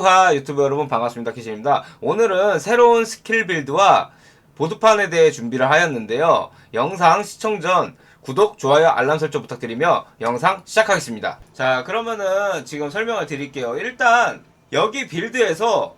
알루하 유튜브 여러분 반갑습니다. 키신입니다. 오늘은 새로운 스킬 빌드와 보드판에 대해 준비를 하였는데요. 영상 시청 전 구독, 좋아요, 알람 설정 부탁드리며 영상 시작하겠습니다. 자, 그러면은 지금 설명을 드릴게요. 일단 여기 빌드에서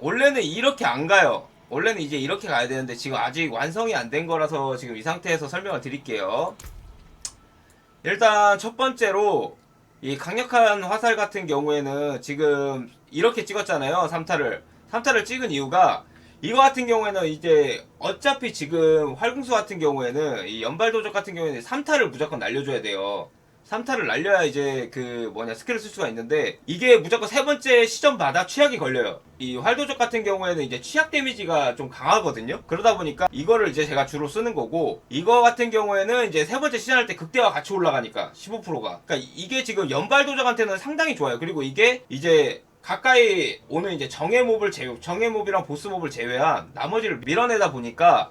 원래는 이렇게 안 가요. 원래는 이제 이렇게 가야 되는데 지금 아직 완성이 안 된 거라서 지금 이 상태에서 설명을 드릴게요. 일단 첫 번째로 이 강력한 화살 같은 경우에는 지금 이렇게 찍었잖아요. 3타를. 3타를 찍은 이유가 이거 같은 경우에는 이제 어차피 지금 활궁수 같은 경우에는 이 연발 도적 같은 경우에는 3타를 무조건 날려줘야 돼요. 3타를 날려야 이제 그 뭐냐 스킬을 쓸 수가 있는데 이게 무조건 세 번째 시점마다 취약이 걸려요. 이 활도적 같은 경우에는 이제 취약 데미지가 좀 강하거든요. 그러다 보니까 이거를 이제 제가 주로 쓰는 거고 이거 같은 경우에는 이제 세 번째 시전할 때 극대화 같이 올라가니까 15%가. 그러니까 이게 지금 연발 도적한테는 상당히 좋아요. 그리고 이게 이제 가까이 오는 이제 정예 몹을 제외, 정예 몹이랑 보스 몹을 제외한 나머지를 밀어내다 보니까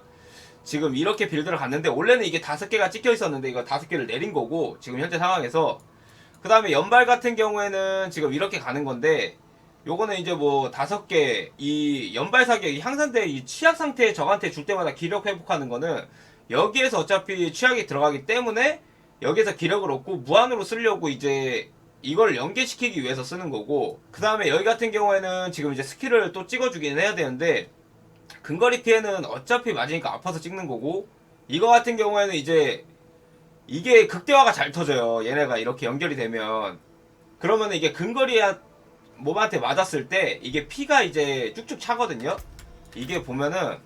지금 이렇게 빌드를 갔는데 원래는 이게 다섯 개가 찍혀 있었는데 이거 다섯 개를 내린 거고 지금 현재 상황에서. 그 다음에 연발 같은 경우에는 지금 이렇게 가는 건데 요거는 이제 뭐 다섯 개 이 연발 사격 이 향산대 이 취약 상태에 적한테 줄 때마다 기력 회복하는 거는 여기에서 어차피 취약이 들어가기 때문에 여기에서 기력을 얻고 무한으로 쓰려고 이제 이걸 연계시키기 위해서 쓰는 거고 그 다음에 여기 같은 경우에는 지금 이제 스킬을 또 찍어주긴 해야 되는데 근거리 피해는 어차피 맞으니까 아파서 찍는 거고 이거 같은 경우에는 이제 이게 극대화가 잘 터져요. 얘네가 이렇게 연결이 되면. 그러면 이게 근거리 몸한테 맞았을 때 이게 피가 이제 쭉쭉 차거든요. 이게 보면은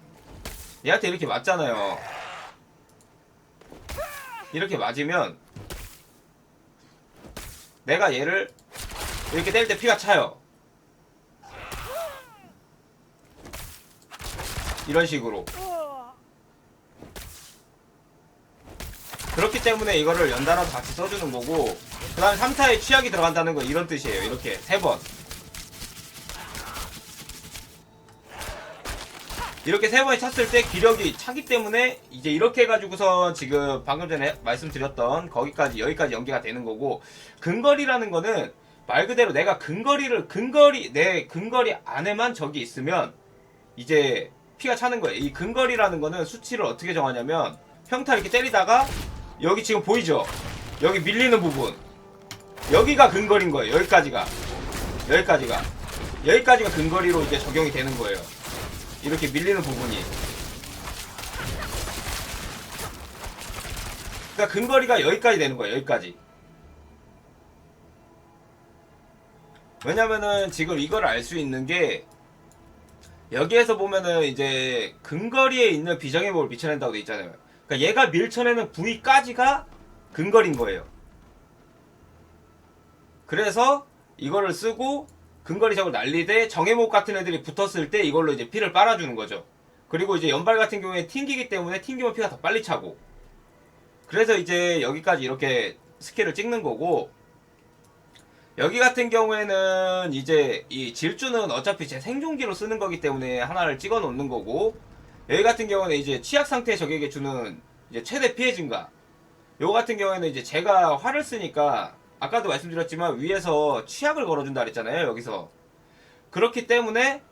얘한테 이렇게 맞잖아요. 이렇게 맞으면 내가 얘를 이렇게 때릴 때 피가 차요 이런 식으로. 그렇기 때문에 이거를 연달아서 같이 써주는 거고 그 다음에 3타에 취약이 들어간다는 건 이런 뜻이에요. 이렇게 세번. 이렇게 세 번이 찼을 때 기력이 차기 때문에 이제 이렇게 해가지고선 지금 방금 전에 말씀드렸던 거기까지 여기까지 연계가 되는 거고 근거리라는 거는 말 그대로 내가 근거리를 근거리 내 근거리 안에만 적이 있으면 이제 피가 차는 거예요. 이 근거리라는 거는 수치를 어떻게 정하냐면 평타 이렇게 때리다가 여기 지금 보이죠? 여기 밀리는 부분 여기가 근거리인 거예요. 여기까지가 여기까지가 여기까지가 근거리로 이제 적용이 되는 거예요. 이렇게 밀리는 부분이 그러니까 근거리가 여기까지 되는 거예요. 여기까지 왜냐면은 지금 이걸 알 수 있는 게 여기에서 보면은 이제 근거리에 있는 비정의 몸을 밀쳐낸다고 돼 있잖아요. 그러니까 얘가 밀쳐내는 부위까지가 근거리인 거예요. 그래서 이거를 쓰고 근거리적으로 날리되 정해목 같은 애들이 붙었을 때 이걸로 이제 피를 빨아주는 거죠. 그리고 이제 연발 같은 경우에 튕기기 때문에 튕기면 피가 더 빨리 차고. 그래서 이제 여기까지 이렇게 스킬을 찍는 거고 여기 같은 경우에는 이제 이 질주는 어차피 제 생존기로 쓰는 거기 때문에 하나를 찍어 놓는 거고 여기 같은 경우는 이제 취약 상태 적에게 주는 이제 최대 피해 증가. 요거 같은 경우에는 이제 제가 활을 쓰니까 아까도 말씀드렸지만 위에서 취약을 걸어준다 그랬잖아요 여기서. 그렇기 때문에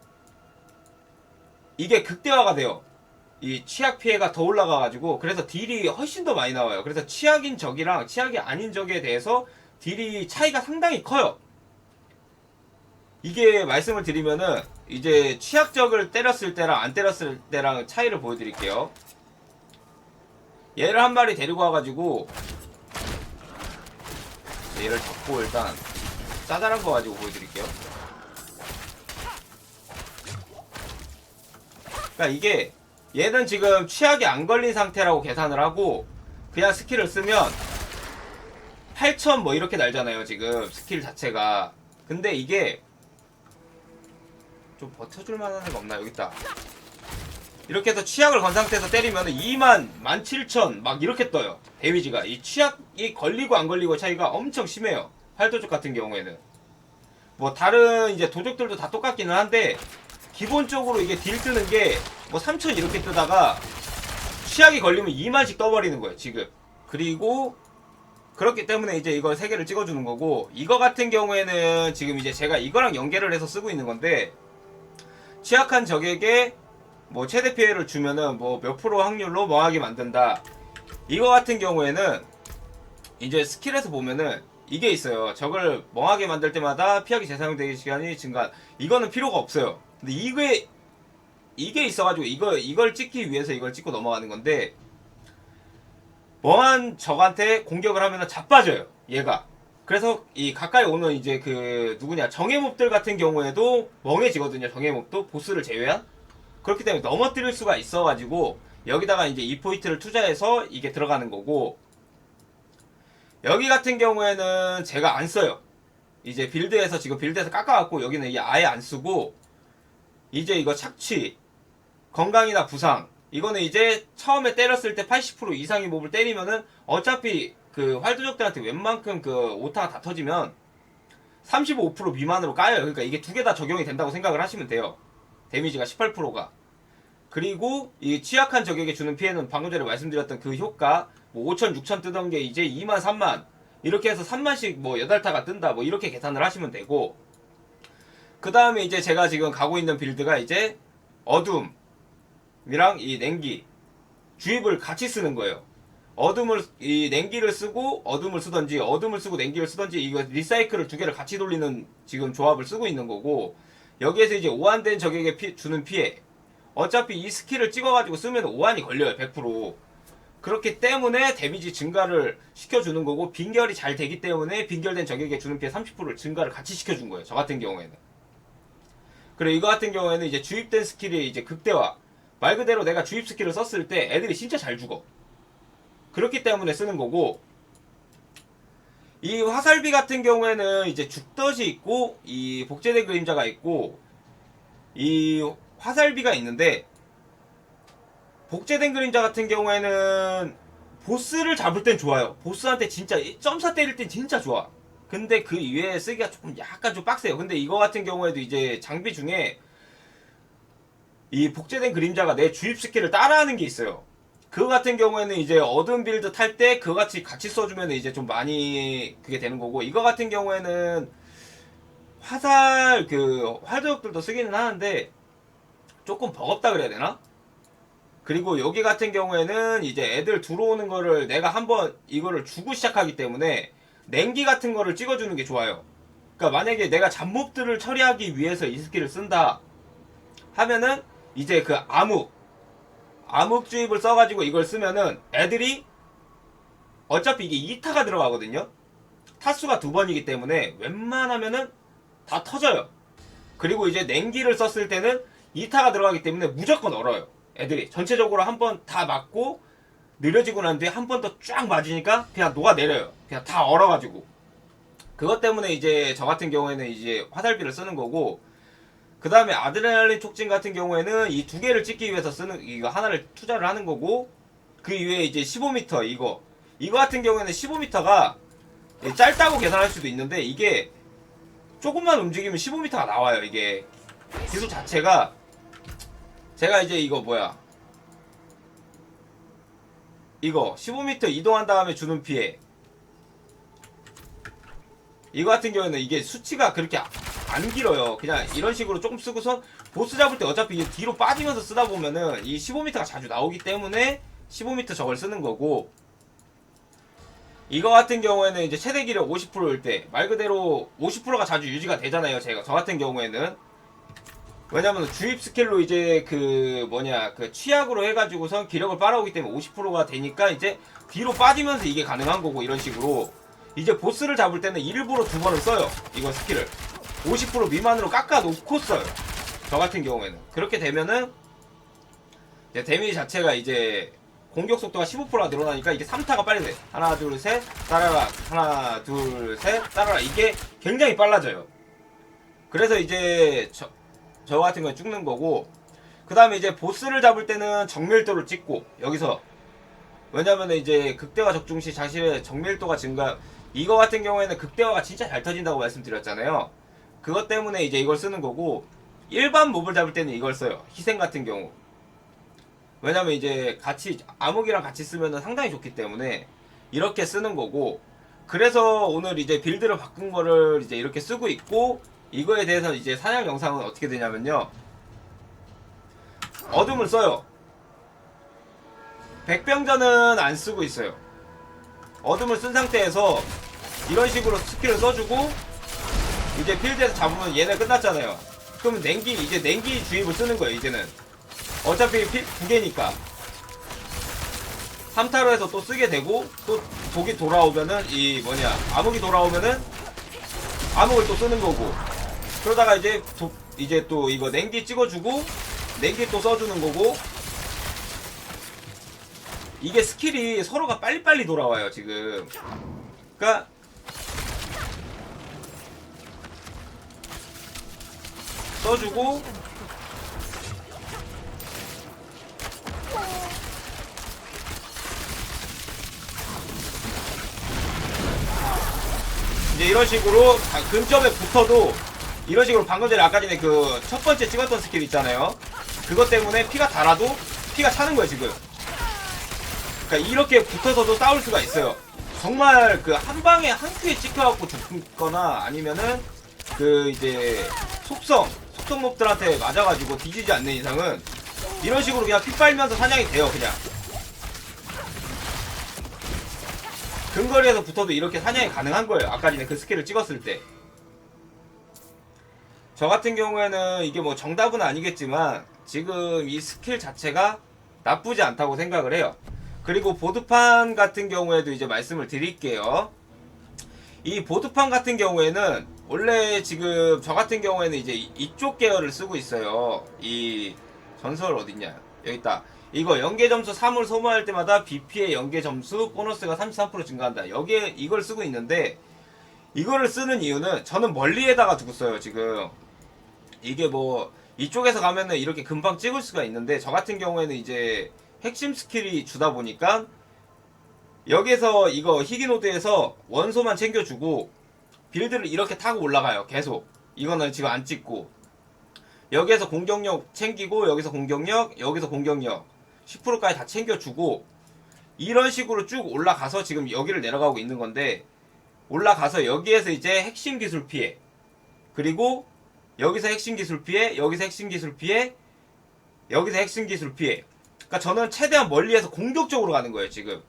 이게 극대화가 돼요. 이 취약 피해가 더 올라가가지고 그래서 딜이 훨씬 더 많이 나와요. 그래서 취약인 적이랑 취약이 아닌 적에 대해서 딜이 차이가 상당히 커요. 이게 말씀을 드리면은 이제 취약적을 때렸을 때랑 안 때렸을 때랑 차이를 보여드릴게요. 얘를 한 마리 데리고 와가지고 얘를 잡고 일단 짜잘한 거 가지고 보여드릴게요. 그러니까 이게 얘는 지금 취약이 안 걸린 상태라고 계산을 하고 그냥 스킬을 쓰면 8000뭐 이렇게 날잖아요 지금 스킬 자체가. 근데 이게 좀 버텨줄 만한 애가 없나 여기 있다. 이렇게 해서 취약을 건 상태에서 때리면 2만 17,000 막 이렇게 떠요 데미지가. 이 취약이 걸리고 안 걸리고 차이가 엄청 심해요 활도적 같은 경우에는. 뭐 다른 이제 도적들도 다 똑같기는 한데 기본적으로 이게 딜 뜨는 게 뭐3,000 이렇게 뜨다가 취약이 걸리면 2만씩 떠버리는 거예요 지금. 그리고 그렇기 때문에 이제 이걸 세 개를 찍어주는 거고 이거 같은 경우에는 지금 이제 제가 이거랑 연계를 해서 쓰고 있는 건데 취약한 적에게 뭐 최대 피해를 주면은 뭐 몇 프로 확률로 멍하게 만든다. 이거 같은 경우에는 이제 스킬에서 보면은 이게 있어요. 적을 멍하게 만들 때마다 피하기 재사용되기 시간이 증가. 이거는 필요가 없어요. 근데 이게 이게 있어가지고 이거 이걸 찍기 위해서 이걸 찍고 넘어가는 건데 멍한 적한테 공격을 하면 자빠져요. 얘가. 그래서 이 가까이 오는 이제 그 누구냐 정예몹들 같은 경우에도 멍해지거든요. 정예몹도 보스를 제외한. 그렇기 때문에 넘어뜨릴 수가 있어가지고 여기다가 이제 이 포인트를 투자해서 이게 들어가는 거고 여기 같은 경우에는 제가 안 써요. 이제 빌드에서 지금 빌드에서 깎아갖고 여기는 이게 아예 안 쓰고 이제 이거 착취 건강이나 부상 이거는 이제 처음에 때렸을 때 80% 이상의 몹을 때리면은 어차피 그 활도적들한테 웬만큼 그 오타가 다 터지면 35% 미만으로 까요. 그러니까 이게 두 개 다 적용이 된다고 생각을 하시면 돼요. 데미지가 18%가. 그리고 이 취약한 적에게 주는 피해는 방금 전에 말씀드렸던 그 효과 뭐 5천, 6천 뜨던 게 이제 2만, 3만 이렇게 해서 3만씩 뭐 8타가 뜬다 뭐 이렇게 계산을 하시면 되고 그 다음에 이제 제가 지금 가고 있는 빌드가 이제 어둠 이랑 이 냉기 주입을 같이 쓰는 거예요. 어둠을 이 냉기를 쓰고 어둠을 쓰던지 어둠을 쓰고 냉기를 쓰던지 이거 리사이클을 두 개를 같이 돌리는 지금 조합을 쓰고 있는 거고 여기에서 이제 오한된 적에게 피- 주는 피해. 어차피 이 스킬을 찍어가지고 쓰면 오한이 걸려요 100% 그렇기 때문에 데미지 증가를 시켜주는 거고 빈결이 잘 되기 때문에 빈결된 적에게 주는 피해 30%를 증가를 같이 시켜준 거예요 저 같은 경우에는. 그리고 이거 같은 경우에는 이제 주입된 스킬이 이제 극대화 말 그대로 내가 주입 스킬을 썼을 때 애들이 진짜 잘 죽어 그렇기 때문에 쓰는 거고 이 화살비 같은 경우에는 이제 죽덫이 있고 이 복제된 그림자가 있고 이 화살비가 있는데 복제된 그림자 같은 경우에는 보스를 잡을 땐 좋아요. 보스한테 진짜 점사 때릴 땐 진짜 좋아. 근데 그 이외에 쓰기가 조금 약간 좀 빡세요. 근데 이거 같은 경우에도 이제 장비 중에 이 복제된 그림자가 내 주입 스킬을 따라하는 게 있어요. 그거 같은 경우에는 이제 어둠 빌드 탈 때 그거 같이 같이 써주면 이제 좀 많이 그게 되는 거고 이거 같은 경우에는 화살 그 활도역들도 쓰기는 하는데 조금 버겁다 그래야 되나? 그리고 여기 같은 경우에는 이제 애들 들어오는 거를 내가 한번 이거를 주고 시작하기 때문에 냉기 같은 거를 찍어주는 게 좋아요. 그러니까 만약에 내가 잡몹들을 처리하기 위해서 이 스킬을 쓴다 하면은 이제 그 암흑 암흑 주입을 써가지고 이걸 쓰면은 애들이 어차피 이게 2타가 들어가거든요. 타수가 두 번이기 때문에 웬만하면은 다 터져요. 그리고 이제 냉기를 썼을 때는 2타가 들어가기 때문에 무조건 얼어요. 애들이 전체적으로 한 번 다 맞고 느려지고 난 뒤에 한 번 더 쫙 맞으니까 그냥 녹아내려요. 그냥 다 얼어가지고. 그것 때문에 이제 저 같은 경우에는 이제 화살비를 쓰는 거고 그 다음에 아드레날린 촉진 같은 경우에는 이 두 개를 찍기 위해서 쓰는 이거 하나를 투자를 하는 거고 그 이외에 이제 15m 이거. 이거 같은 경우에는 15m가 짧다고 계산할 수도 있는데 이게 조금만 움직이면 15m가 나와요 이게. 기술 자체가. 제가 이제 이거 뭐야? 이거 15m 이동한 다음에 주는 피해 이거 같은 경우에는 이게 수치가 그렇게 안 길어요. 그냥 이런 식으로 조금 쓰고선 보스 잡을 때 어차피 뒤로 빠지면서 쓰다 보면은 이 15m가 자주 나오기 때문에 15m 저걸 쓰는 거고 이거 같은 경우에는 이제 최대 기력 50%일 때 말 그대로 50%가 자주 유지가 되잖아요. 제가 저 같은 경우에는 왜냐면 주입 스킬로 이제 그 뭐냐 그 취약으로 해가지고선 기력을 빨아오기 때문에 50%가 되니까 이제 뒤로 빠지면서 이게 가능한 거고 이런 식으로 이제 보스를 잡을 때는 일부러 두 번을 써요. 이거 스킬을 50% 미만으로 깎아 놓고 써요. 저 같은 경우에는 그렇게 되면은 이제 데미지 자체가 이제 공격 속도가 15%가 늘어나니까 이게 3타가 빨리 돼. 하나 둘 셋 따라라 하나 둘 셋 따라라 이게 굉장히 빨라져요. 그래서 이제 저, 저 같은 거 찍는 거고 그 다음에 이제 보스를 잡을 때는 정밀도를 찍고 여기서 왜냐면 이제 극대화 적중 시 자신의 정밀도가 증가 이거 같은 경우에는 극대화가 진짜 잘 터진다고 말씀드렸잖아요 그것 때문에 이제 이걸 쓰는 거고 일반 몹을 잡을 때는 이걸 써요 희생 같은 경우 왜냐면 이제 같이 암흑이랑 같이 쓰면 상당히 좋기 때문에 이렇게 쓰는 거고 그래서 오늘 이제 빌드를 바꾼 거를 이제 이렇게 쓰고 있고 이거에 대해서 이제 사냥 영상은 어떻게 되냐면요. 어둠을 써요. 백병전은 안 쓰고 있어요. 어둠을 쓴 상태에서 이런 식으로 스킬을 써주고 이제 필드에서 잡으면 얘네 끝났잖아요. 그러면 냉기 이제 냉기 주입을 쓰는 거예요. 이제는 어차피 필, 두 개니까 3타로에서 또 쓰게 되고 또 독이 돌아오면은 이 뭐냐 암흑이 돌아오면은 암흑을 또 쓰는 거고 그러다가 이제 도, 이제 또 이거 냉기 찍어주고 냉기 또 써주는 거고 이게 스킬이 서로가 빨리빨리 돌아와요 지금 그러니까 써주고 이제 이런 식으로 다- 근점에 붙어도 이런 식으로 방금 전에 아까 전에 그 첫 번째 찍었던 스킬 있잖아요. 그것 때문에 피가 달아도 피가 차는 거예요 지금. 그러니까 이렇게 붙어서도 싸울 수가 있어요. 정말 그 한 방에 한 큐에 찍혀갖고 죽거나 아니면은 그 이제 속성 속성 몹들한테 맞아가지고 뒤지지 않는 이상은 이런 식으로 그냥 피 빨면서 사냥이 돼요 그냥. 근거리에서 붙어도 이렇게 사냥이 가능한 거예요. 아까 전에 그 스킬을 찍었을 때. 저 같은 경우에는 이게 뭐 정답은 아니겠지만 지금 이 스킬 자체가 나쁘지 않다고 생각을 해요. 그리고 보드판 같은 경우에도 이제 말씀을 드릴게요. 이 보드판 같은 경우에는 원래 지금 저 같은 경우에는 이제 이- 이쪽 계열을 쓰고 있어요. 이 전설 어딨냐? 여기 있다. 이거 연계 점수 3을 소모할 때마다 BP의 연계 점수 보너스가 33% 증가한다. 여기에 이걸 쓰고 있는데 이거를 쓰는 이유는 저는 멀리에다가 두고 써요 지금. 이게 뭐 이쪽에서 가면은 이렇게 금방 찍을 수가 있는데 저 같은 경우에는 이제 핵심 스킬이 주다 보니까 여기서 이거 희귀노드에서 원소만 챙겨주고 빌드를 이렇게 타고 올라가요 계속. 이거는 지금 안 찍고. 여기에서 공격력 챙기고 여기서 공격력 여기서 공격력. 10%까지 다 챙겨주고 이런 식으로 쭉 올라가서 지금 여기를 내려가고 있는 건데 올라가서 여기에서 이제 핵심 기술 피해. 그리고 여기서 핵심 기술 피해 여기서 핵심 기술 피해 여기서 핵심 기술 피해. 그러니까 저는 최대한 멀리에서 공격적으로 가는 거예요 지금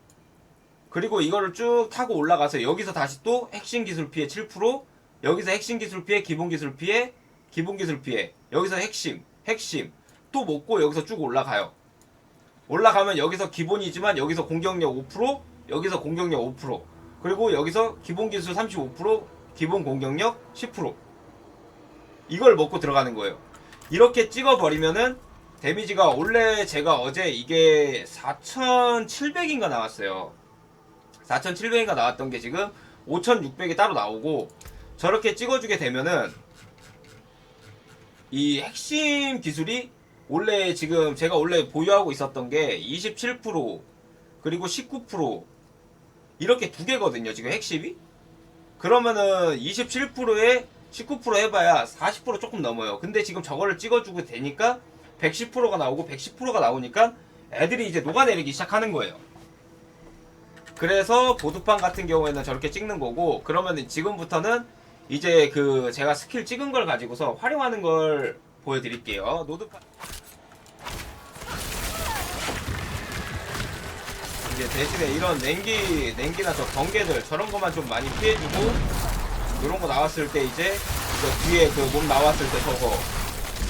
그리고 이거를 쭉 타고 올라가서 여기서 다시 또 핵심 기술 피해 7% 여기서 핵심 기술 피해 기본 기술 피해 기본 기술 피해. 여기서 핵심 핵심. 또 먹고 여기서 쭉 올라가요. 올라가면 여기서 기본이지만 여기서 공격력 5% 여기서 공격력 5% 그리고 여기서 기본 기술 35% 기본 공격력 10% 이걸 먹고 들어가는 거예요. 이렇게 찍어버리면은 데미지가 원래 제가 어제 이게 4,700인가 나왔어요 4,700인가 나왔던 게 지금 5,600이 따로 나오고 저렇게 찍어주게 되면은 이 핵심 기술이 원래 지금 제가 원래 보유하고 있었던 게 27% 그리고 19% 이렇게 두 개거든요 지금 핵심이. 그러면은 27%에 19% 해봐야 40% 조금 넘어요. 근데 지금 저거를 찍어주고 되니까 110%가 나오고 110%가 나오니까 애들이 이제 녹아내리기 시작하는 거예요 그래서 보드판 같은 경우에는 저렇게 찍는 거고 그러면 지금부터는 이제 그 제가 스킬 찍은 걸 가지고서 활용하는 걸 보여드릴게요. 노드판. 이제 대신에 이런 냉기 냉기나 저 번개들 저런 것만 좀 많이 피해주고 이런 거 나왔을 때 이제 저 뒤에 그 몸 나왔을 때 저거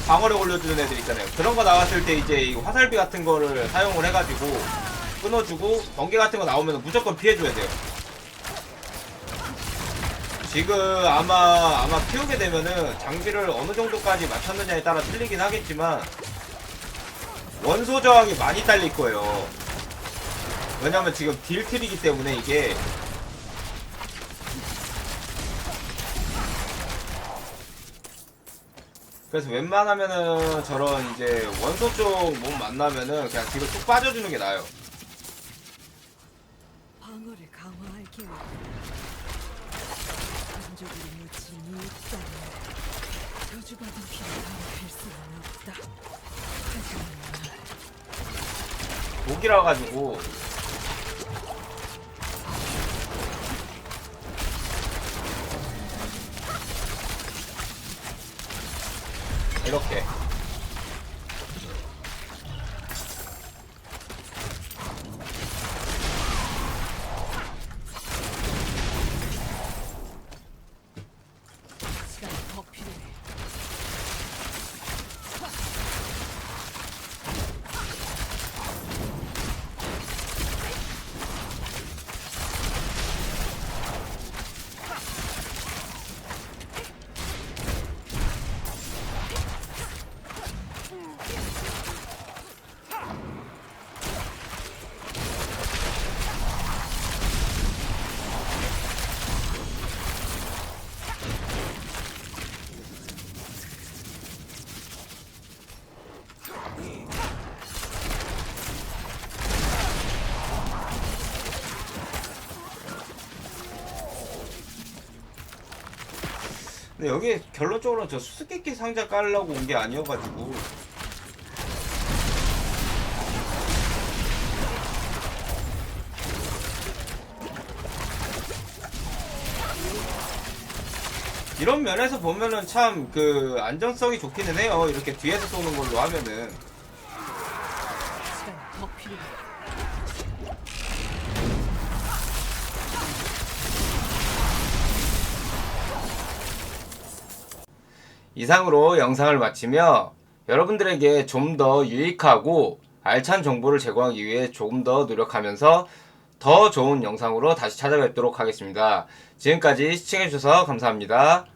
방어력 올려주는 애들 있잖아요. 그런 거 나왔을 때 이제 이 화살비 같은 거를 사용을 해가지고 끊어주고 번개 같은 거 나오면 무조건 피해줘야 돼요. 지금 아마 아마 키우게 되면은 장비를 어느 정도까지 맞췄느냐에 따라 틀리긴 하겠지만 원소 저항이 많이 딸릴 거예요. 왜냐면 지금 딜트리기 때문에 이게 그래서 웬만하면은 저런 이제 원소 쪽 몸 만나면은 그냥 뒤로 쭉 빠져주는 게 나아요. 방어를 강화할 계획. 한쪽으로 묻힌 이 땅에 저주받은 피를 강화할 수는 없다. 하지만 날 독이라 가지고 근데 여기 결론적으로 저 수수께끼 상자 깔려고 온 게 아니어가지고. 이런 면에서 보면은 참 그 안정성이 좋기는 해요. 이렇게 뒤에서 쏘는 걸로 하면은 이상으로 영상을 마치며 여러분들에게 좀 더 유익하고 알찬 정보를 제공하기 위해 조금 더 노력하면서 더 좋은 영상으로 다시 찾아뵙도록 하겠습니다. 지금까지 시청해주셔서 감사합니다.